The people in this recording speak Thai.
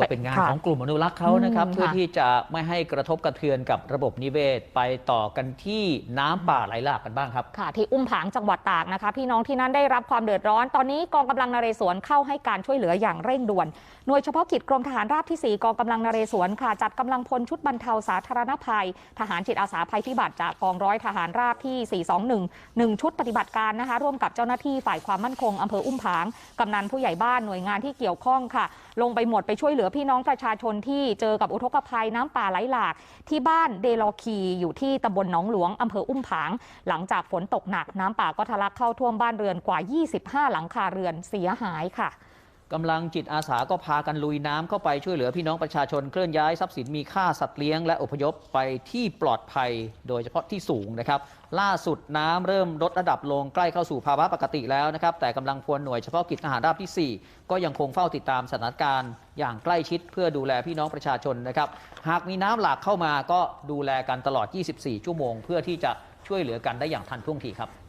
ก็เป็นงานค่ะของกลุ่มอนุรักษ์เขานะครับอืมเพื่อค่ะที่จะไม่ให้กระทบกระเทือนกับระบบนิเวศ ไปต่อกันที่น้ำป่าไหลหลากกันบ้างครับค่ะ ที่อุ้มผางจังหวัดตากนะคะ พี่น้องที่นั้นได้รับความเดือดร้อน ตอนนี้กองกำลังนเรศวรเข้าให้การช่วยเหลืออย่างเร่งด่วน หน่วยเฉพาะกิจกรมทหารราบที่ 4 กองกำลังนเรศวรค่ะ จัดกำลังพลชุดบรรเทาสาธารณภัย ทหารจิตอาสาภัยพิบัติจากกองร้อยทหารราบที่ 421 1 ชุดปฏิบัติการนะคะ ร่วมกับเจ้าหน้าที่ฝ่ายความมั่นคงอำเภออุ้มผางกำนันผู้ใหญ่บ้านหน่วยงานที่เกี่ยวข้องค่ะ ลงไปหมดไปช่วยเหลือพี่น้องประชาชนที่เจอกับอุทกภัยน้ำป่าไหลหลาก ที่บ้านเดลอคีอยู่ที่ตำบลหนองหลวงอำเภออุ้มผาง หลังจากฝนตกหนักน้ำป่าก็ทะลักเข้าท่วมบ้านเรือนกว่า 25 หลังคาเรือนเสียหายค่ะ กำลังจิตอาสาก็พากันลุยน้ำเข้าไปช่วยเหลือพี่น้องประชาชนเคลื่อนย้ายทรัพย์สินมีค่าสัตว์เลี้ยงและอพยพไปที่ปลอดภัย โดยเฉพาะที่สูงนะครับ ล่าสุดน้ำเริ่มลดระดับลงใกล้เข้าสู่ภาวะปกติแล้วนะครับ แต่กำลังพลหน่วยเฉพาะกิจทหารราบที่ 4 ก็ยังคงเฝ้าติดตามสถานการณ์ อย่างใกล้ชิดเพื่อดูแลพี่น้องประชาชนนะครับ หากมีน้ำหลากเข้ามาก็ดูแลกันตลอด 24 ชั่วโมง เพื่อที่จะช่วยเหลือกันได้อย่างทันท่วงทีครับ